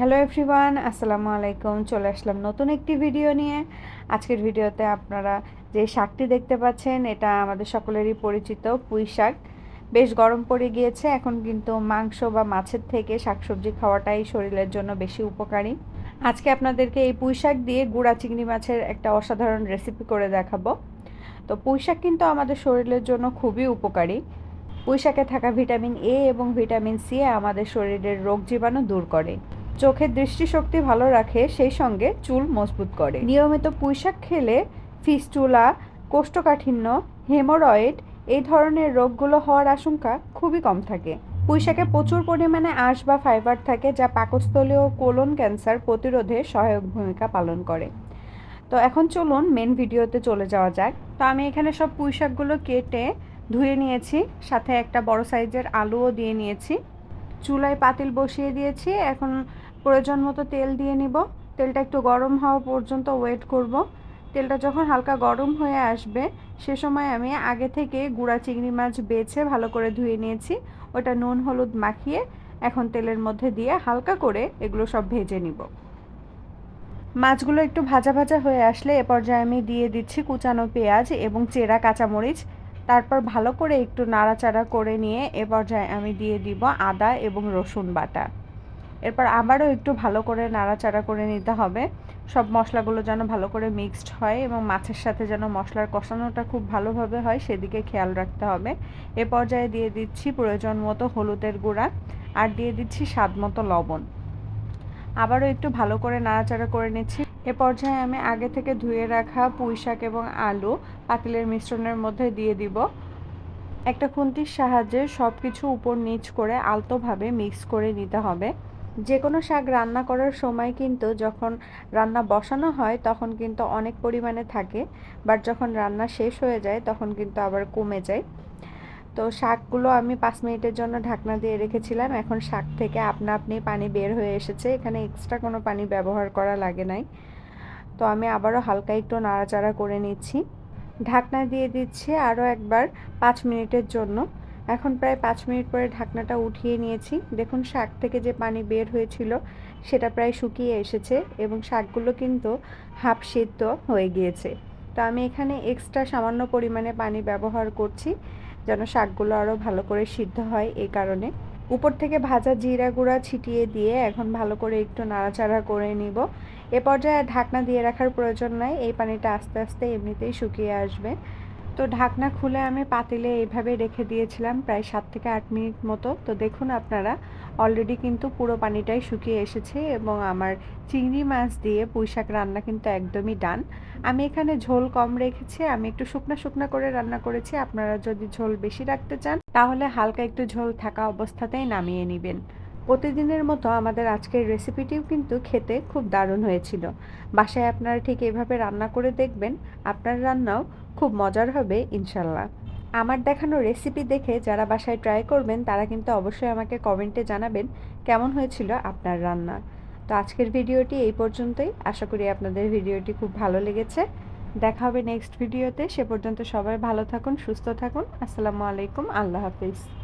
Hello everyone আসসালামু আলাইকুম। চলে আসলাম নতুন একটি ভিডিও নিয়ে। আজকের ভিডিওতে আপনারা যে শাকটি দেখতে পাচ্ছেন, এটা আমাদের সকলেরই পরিচিত পুঁই শাক। বেশ গরম পড়ে গিয়েছে, এখন কিন্তু মাংস বা মাছের থেকে শাকসবজি খাওয়াটাই শরীরের জন্য বেশি উপকারী। আজকে আপনাদেরকে এই পুঁই শাক দিয়ে গুঁড়া চিংড়ি মাছের একটা অসাধারণ রেসিপি করে দেখাবো। তো পুঁই শাক কিন্তু আমাদের শরীরের জন্য খুবই উপকারী। পুঁই শাকে থাকা ভিটামিন এ এবং ভিটামিন সি আমাদের শরীরের রোগ জীবাণু দূর করে। চোখের দৃষ্টিশক্তি ভালো রাখে, সেই সঙ্গে চুল মজবুত করে। নিয়মিত পুঁইশাক খেলে ফিস্টুলা, কোষ্ঠকাঠিন্য, হেমোরয়েড, এই ধরনের রোগগুলো হওয়ার আশঙ্কা খুবই কম থাকে। পুঁইশাকে প্রচুর পরিমাণে আঁশ বা ফাইবার থাকে, যা পাকস্থলীয় কোলন ক্যান্সার প্রতিরোধে সহায়ক ভূমিকা পালন করে। তো এখন চলুন মেন ভিডিওতে চলে যাওয়া যাক। তো আমি এখানে সব পুঁইশাকগুলো কেটে ধুয়ে নিয়েছি, সাথে একটা বড় সাইজের আলুও দিয়ে নিয়েছি। চুলায় পাতিল বসিয়ে দিয়েছি, এখন প্রয়োজন মতো তেল দিয়ে নিব। তেলটা একটু গরম হওয়া পর্যন্ত ওয়েট করব। তেলটা যখন হালকা গরম হয়ে আসবে, সে সময় আমি আগে থেকে গুঁড়া চিংড়ি মাছ বেছে ভালো করে ধুয়ে নিয়েছি। ওটা নুন, হলুদ মাখিয়ে এখন তেলের মধ্যে দিয়ে হালকা করে এগুলো সব ভেজে নিব। মাছগুলো একটু ভাজা ভাজা হয়ে আসলে এ পর্যায়ে আমি দিয়ে দিচ্ছি কুচানো পেঁয়াজ এবং চেরা কাঁচামরিচ। তারপর ভালো করে একটু নাড়াচাড়া করে নিয়ে এ পর্যায়ে আমি দিয়ে দিব আদা এবং রসুন বাটা। এরপর আবারও একটু ভালো করে নাড়াচাড়া করে নিতে হবে। সব মশলাগুলো যেন ভালো করে মিক্সড হয় এবং মাছের সাথে যেন মশলার কষানোটা খুব ভালোভাবে হয়, সেদিকে খেয়াল রাখতে হবে। এ পর্যায়ে দিয়ে দিচ্ছি প্রয়োজন মতো হলুদের গুঁড়া আর দিয়ে দিচ্ছি স্বাদ মতো লবণ। আবারও একটু ভালো করে নাড়াচাড়া করে নিচ্ছি। এ পর্যায়ে আমি আগে থেকে ধুয়ে রাখা পুঁই শাক এবং আলু পাতিলের মিশ্রণের মধ্যে দিয়ে দিব। একটা খুন্তির সাহায্যে সব কিছু উপর নিচ করে আলতোভাবে মিক্স করে নিতে হবে। যে কোনো শাক রান্না করার সময় কিন্তু যখন রান্না বসানো হয়, তখন কিন্তু অনেক পরিমাণে থাকে। বাট যখন রান্না শেষ হয়ে যায়, তখন কিন্তু আবার কমে যায়। তো শাকগুলো আমি পাঁচ মিনিটের জন্য ঢাকনা দিয়ে রেখেছিলাম। এখন শাক থেকে আপনা আপনি পানি বের হয়ে এসেছে। এখানে এক্সট্রা কোনো পানি ব্যবহার করা লাগে নাই। তো আমি আবারও হালকা একটু নাড়াচাড়া করে নিচ্ছি। ঢাকনা দিয়ে দিচ্ছি আরও একবার পাঁচ মিনিটের জন্য। এখন প্রায় পাঁচ মিনিট পরে ঢাকনাটা উঠিয়ে নিয়েছি। দেখুন, শাক থেকে যে পানি বের হয়েছিল, সেটা প্রায় শুকিয়ে এসেছে এবং শাকগুলো কিন্তু হাফ সিদ্ধ হয়ে গিয়েছে। তো আমি এখানে এক্সট্রা সামান্য পরিমাণে পানি ব্যবহার করছি, যেন শাকগুলো আরও ভালো করে সিদ্ধ হয় এই কারণে। উপর থেকে ভাজা জিরা গুঁড়া ছিটিয়ে দিয়ে এখন ভালো করে একটু নাড়াচাড়া করে নিব। এ পর্যায়ে ঢাকনা দিয়ে রাখার প্রয়োজন নাই, এই পানিটা আস্তে আস্তে এমনিতেই শুকিয়ে আসবে। তো ঢাকনা খুলে আমি পাতিলে এইভাবে রেখে দিয়েছিলাম প্রায় সাত থেকে আট মিনিট মতো। তো দেখুন আপনারা অলরেডি কিন্তু পুরো পানিটাই শুকিয়ে এসেছে এবং আমার চিংড়ি মাছ দিয়ে পুঁইশাক রান্না কিন্তু একদমই ডান। আমি এখানে ঝোল কম রেখেছি, আমি একটু শুকনো শুকনো করে রান্না করেছি, আপনারা যদি ঝোল বেশি রাখতে চান, তাহলে হালকা একটু ঝোল থাকা অবস্থাতেই নামিয়ে নেবেন। প্রতিদিনের মতো আমাদের আজকের রেসিপিটিও কিন্তু খেতে খুব দারুণ হয়েছিল। বাসায় আপনারা ঠিক এভাবে রান্না করে দেখবেন, আপনার রান্নাও খুব মজার হবে, ইনশাল্লাহ। আমার দেখানো রেসিপি দেখে যারা বাসায় ট্রাই করবেন, তারা কিন্তু অবশ্যই আমাকে কমেন্টে জানাবেন কেমন হয়েছিল আপনার রান্না। তো আজকের ভিডিওটি এই পর্যন্তই। আশা করি আপনাদের ভিডিওটি খুব ভালো লেগেছে। দেখা হবে নেক্সট ভিডিওতে। সে পর্যন্ত সবাই ভালো থাকুন, সুস্থ থাকুন। আসসালামু আলাইকুম। আল্লাহ হাফিজ।